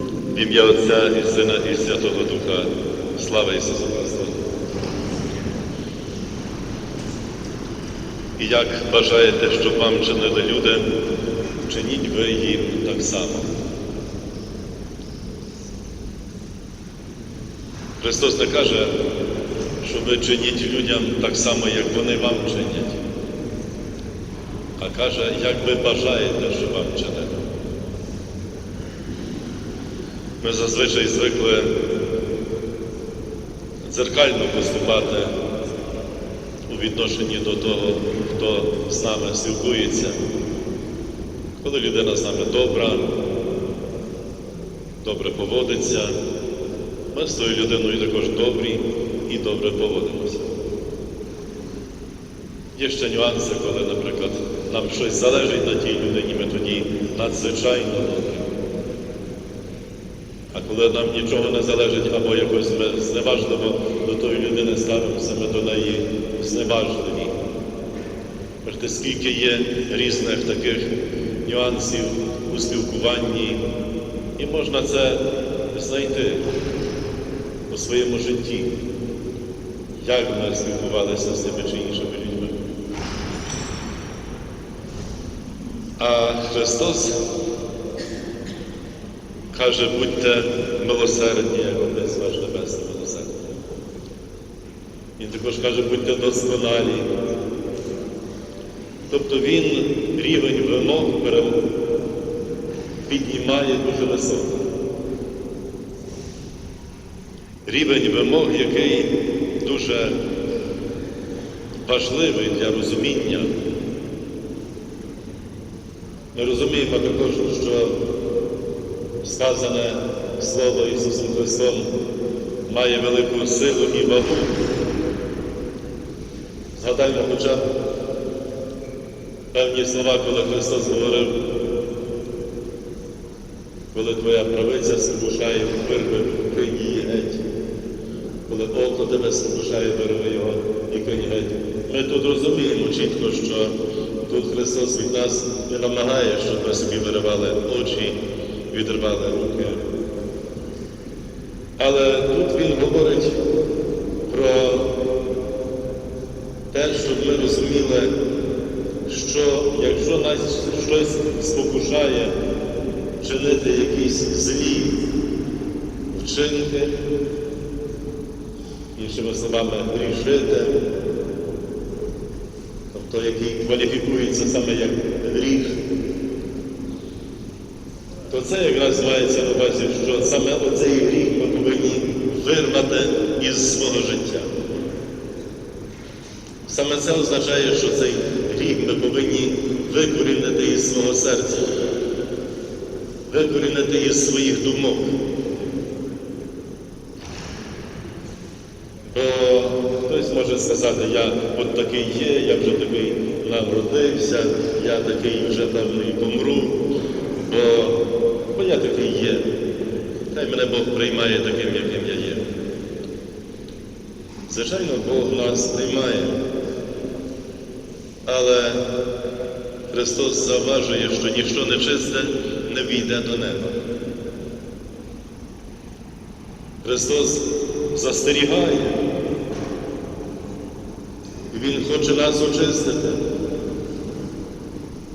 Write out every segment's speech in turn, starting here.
В ім'я Отця і Сина і Святого Духа. Слава Ісусу Христу. І як бажаєте, щоб вам чинили люди, чиніть ви їм так само. Христос не каже, що ви чиніть людям так само, як вони вам чинять, а каже, як ви бажаєте, щоб вам чинили. Ми зазвичай звикли дзеркально поступати у відношенні до того, хто з нами спілкується. Коли людина з нами добра, добре поводиться, ми з тою людиною також добрі і добре поводимося. Є ще нюанси, коли, наприклад, нам щось залежить на тій людині, ми тоді надзвичайно. А коли нам нічого не залежить, або якось ми зневажливо до тої людини ставимося, ми до неї зневажливі. Бачите, скільки є різних таких нюансів у спілкуванні, і можна це знайти у своєму житті, як ми спілкувалися з тими чи іншими людьми. А Христос каже, будьте милосердні, як Отець ваш Небесний милосердний. Він також каже, будьте досконалі. Тобто він рівень вимог піднімає дуже високо. Рівень вимог, який дуже важливий для розуміння. Ми розуміємо також, що сказане Слово Ісусом Христом має велику силу і вагу. Згадаймо хоча певні слова, коли Христос говорив, коли твоя правиця скрушає вирви, кинь геть. Коли око тебе скрушає, вирви його і кинь геть. Ми тут розуміємо чітко, що тут Христос від нас не намагає, щоб ми собі виривали очі, відривали руки. Але тут Він говорить про те, щоб ми розуміли, що якщо нас щось спокушає чинити якісь злі вчинки, іншими словами, грішити, тобто який кваліфікується саме як гріх, це якраз мається на увазі, що саме оцей гріх ми повинні вирвати із свого життя. Саме це означає, що цей гріх ми повинні викорінити із свого серця, викорінити із своїх думок. Бо хтось може сказати, я от такий є, я вже такий народився, я такий вже певно і помру, бо, бо я такий є. Хай мене Бог приймає таким, яким я є. Звичайно, Бог нас приймає. Але Христос зауважує, що ніщо нечисте не війде до неба. Христос застерігає. Він хоче нас очистити,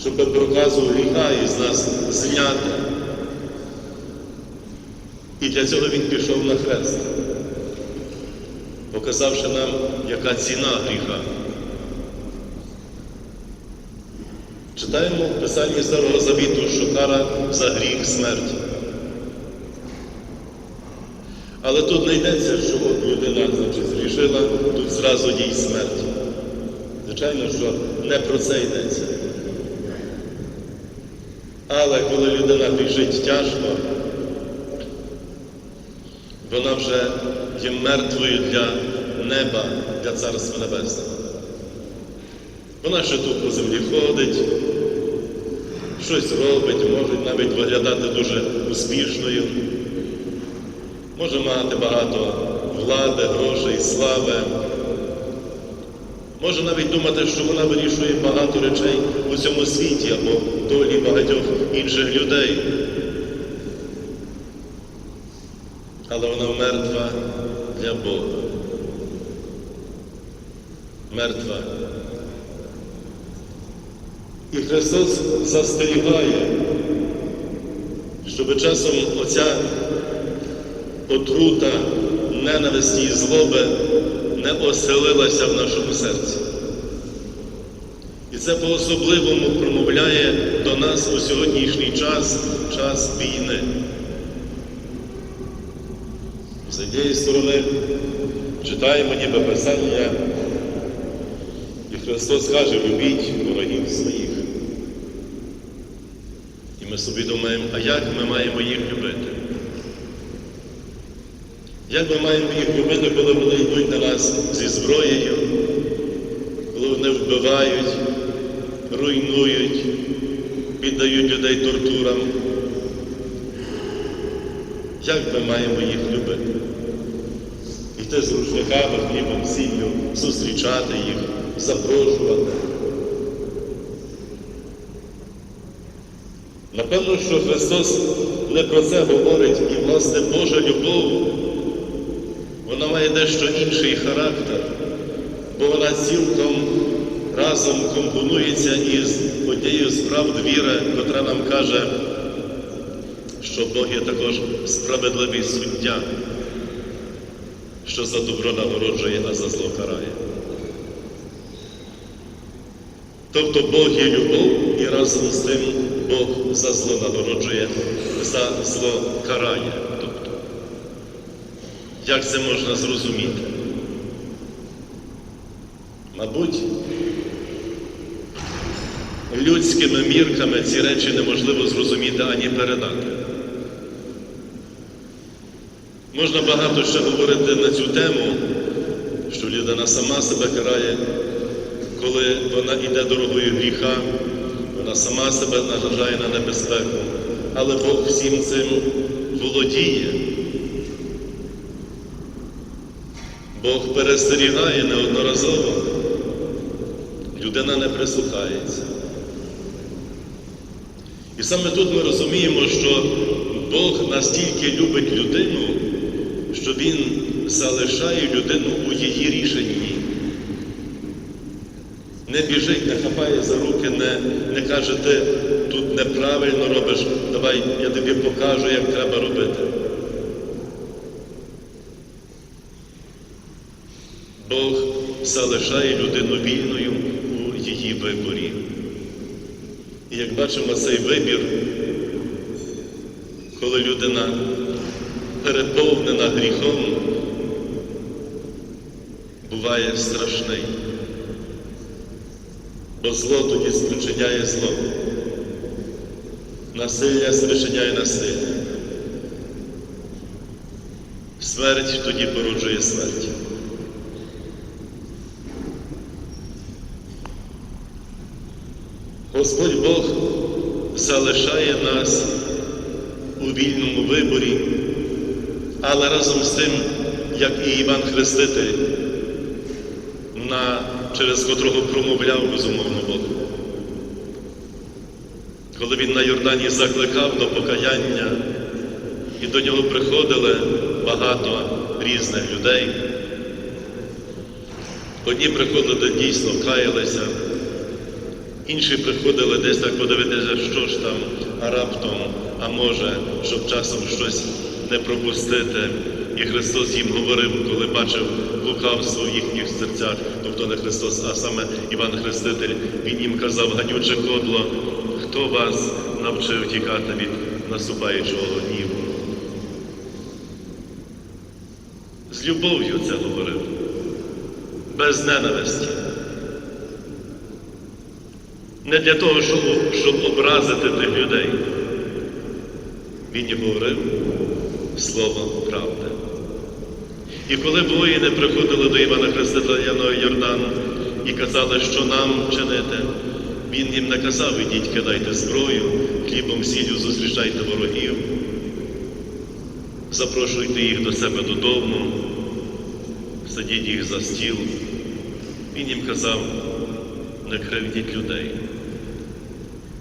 щоб проказу гріха із нас зняти. І для цього Він пішов на хрест, показавши нам, яка ціна гріха. Читаємо в Писанні Старого Завіту, що кара за гріх смерть. Але тут не йдеться, що от людина значить, зрішила, тут зразу їй смерть. Звичайно, що не про це йдеться. Але коли людина грішить тяжко, вона вже є мертвою для неба, для Царства Небесного. Вона ще тут по землі ходить, щось робить, може навіть виглядати дуже успішною, може мати багато влади, грошей, слави. Може навіть думати, що вона вирішує багато речей у цьому світі або долі багатьох інших людей. Але вона мертва для Бога. Мертва. І Христос застерігає, щоб часом оця отрута ненависті і злоби не оселилася в нашому серці. І це по-особливому промовляє до нас у сьогоднішній час, час війни. Однієї сторони, читаємо ніби Писання, і Христос каже, любіть ворогів своїх. І ми собі думаємо, а як ми маємо їх любити? Як ми маємо їх любити, коли вони йдуть на нас зі зброєю, коли вони вбивають, руйнують, піддають людей тортурам? Як ми маємо їх любити? Йти з рушниками, хлібом, сіллю, зустрічати їх, запрошувати. Напевно, що Христос не про це говорить, і, власне, Божа любов, вона має дещо інший характер, бо вона цілком разом компонується із однією з правд віри, котра нам каже, що Бог є також справедливий суддя, що за добро нагороджує, а за зло карає. Тобто Бог є любов і разом з тим Бог за зло нагороджує, за зло карає. Тобто, як це можна зрозуміти? Мабуть, людськими мірками ці речі неможливо зрозуміти ані передати. Можна багато ще говорити на цю тему, що людина сама себе карає, коли вона йде дорогою гріха, вона сама себе наражає на небезпеку, але Бог всім цим володіє. Бог перестерігає неодноразово, людина не прислухається. І саме тут ми розуміємо, що Бог настільки любить людину, що Він залишає людину у її рішенні. Не біжить, не хапає за руки, не, не каже, ти тут неправильно робиш, давай я тобі покажу, як треба робити. Бог залишає людину вільною у її виборі. І як бачимо цей вибір, коли людина переповнена гріхом, буває страшний. Бо зло тоді спричиняє зло. Насилля спричиняє насилля. Смерть тоді породжує смерть. Господь Бог залишає нас у вільному виборі, але разом з тим, як і Іван Хреститель, на, через котрого промовляв безумовно Бог. Коли він на Йордані закликав до покаяння, і до нього приходили багато різних людей. Одні приходили дійсно каялися, інші приходили десь так подивитися, що ж там, а раптом, а може, щоб часом щось не пропустити. І Христос їм говорив, коли бачив лукавство в їхніх серцях, тобто не Христос, а саме Іван Хреститель, Він їм казав, ганюче кодло, хто вас навчив тікати від наступаючого гніву? З любов'ю це говорив, без ненависті. Не для того, щоб, щоб образити тих людей. Він їм говорив слово правди. І коли воїни приходили до Івана Хрестителя Йордан і казали, що нам чинити, він їм не казав, ідіть, кидайте зброю, хлібом сіллю зустрічайте ворогів, запрошуйте їх до себе додому, садіть їх за стіл. Він їм казав, не кривдіть людей.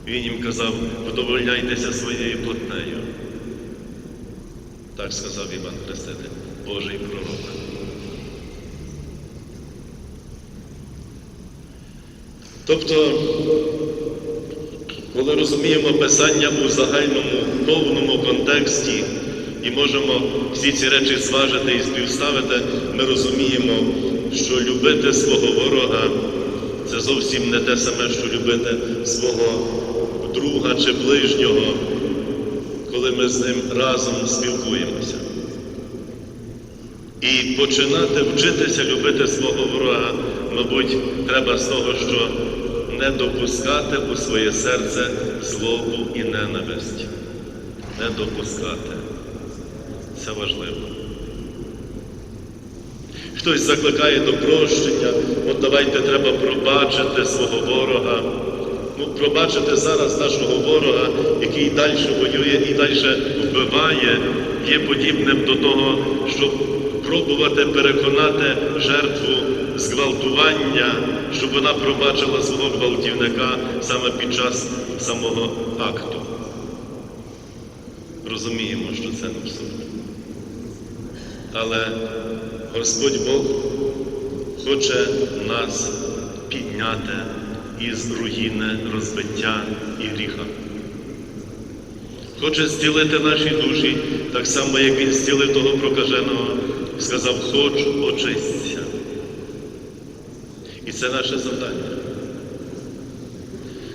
Він їм казав, вдовольняйтеся своєю плотнею. Так сказав Іван Хреститель, Божий пророк. Тобто, коли розуміємо Писання у загальному повному контексті і можемо всі ці речі зважити і співставити, ми розуміємо, що любити свого ворога це зовсім не те саме, що любити свого друга чи ближнього, ми з ним разом спілкуємося. І починати вчитися любити свого ворога, мабуть, треба з того, що не допускати у своє серце злобу і ненависть. Не допускати. Це важливо. Хтось закликає до прощення, от давайте треба пробачити свого ворога. Ну, пробачити зараз нашого ворога, який далі воює і далі вбиває, є подібним до того, щоб пробувати переконати жертву зґвалтування, щоб вона пробачила свого гвалтівника саме під час самого акту. Розуміємо, що це не абсурд. Але Господь Бог хоче нас підняти із руїни розбиття і гріха. Хоче зцілити наші душі, так само, як Він зцілив того прокаженого, сказав, хочу очистися. І це наше завдання.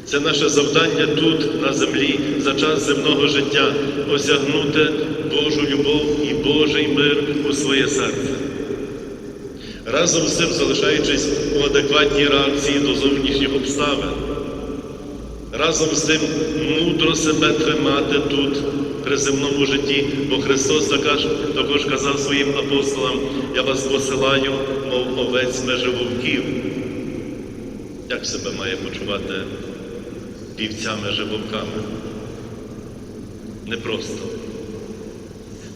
Це наше завдання тут, на землі, за час земного життя, осягнути Божу любов і Божий мир у своє серце. Разом з цим залишаючись у адекватній реакції до зовнішніх обставин. Разом з цим мудро себе тримати тут, при земному житті, бо Христос також, також казав своїм апостолам, я вас посилаю, мов овець межи вовків. Як себе має почувати вівцями живовками? Непросто.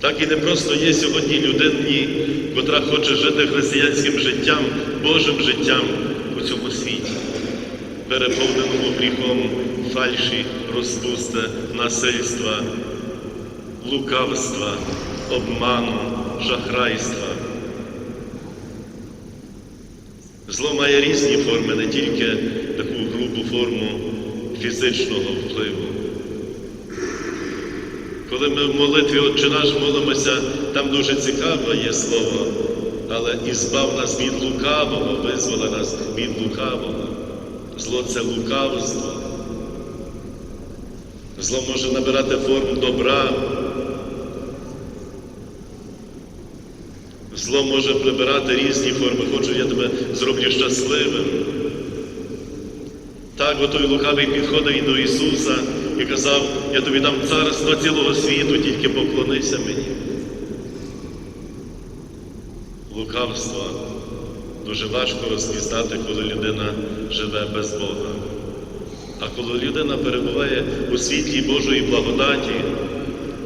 Так і непросто є сьогодні людині, котра хоче жити християнським життям, Божим життям у цьому світі, переповненому гріхом фальші, розпусти, насильства, лукавства, обману, шахрайства. Зло має різні форми, не тільки таку грубу форму фізичного впливу. Коли ми в молитві Отче наш молимося, там дуже цікаве є слово, але і збав нас від лукавого, визволи нас від лукавого. Зло це лукавство. Зло може набирати форму добра. Зло може прибирати різні форми. Хочу, я тебе зроблю щасливим. Так, отой лукавий підходив і до Ісуса і казав, я тобі дам царство цілого світу, тільки поклонися мені. Лукавство дуже важко розпізнати, коли людина живе без Бога. А коли людина перебуває у світлі Божої благодаті,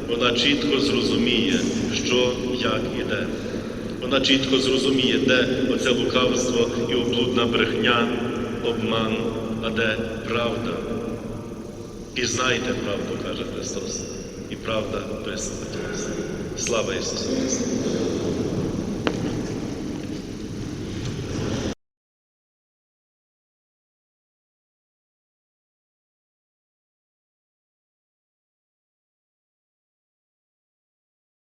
вона чітко зрозуміє, що, як і де. Вона чітко зрозуміє, де оце лукавство і облудна брехня, обман, а де правда. Пізнайте правду, каже Христос, і правда визволить вас. Слава Ісусу Христу!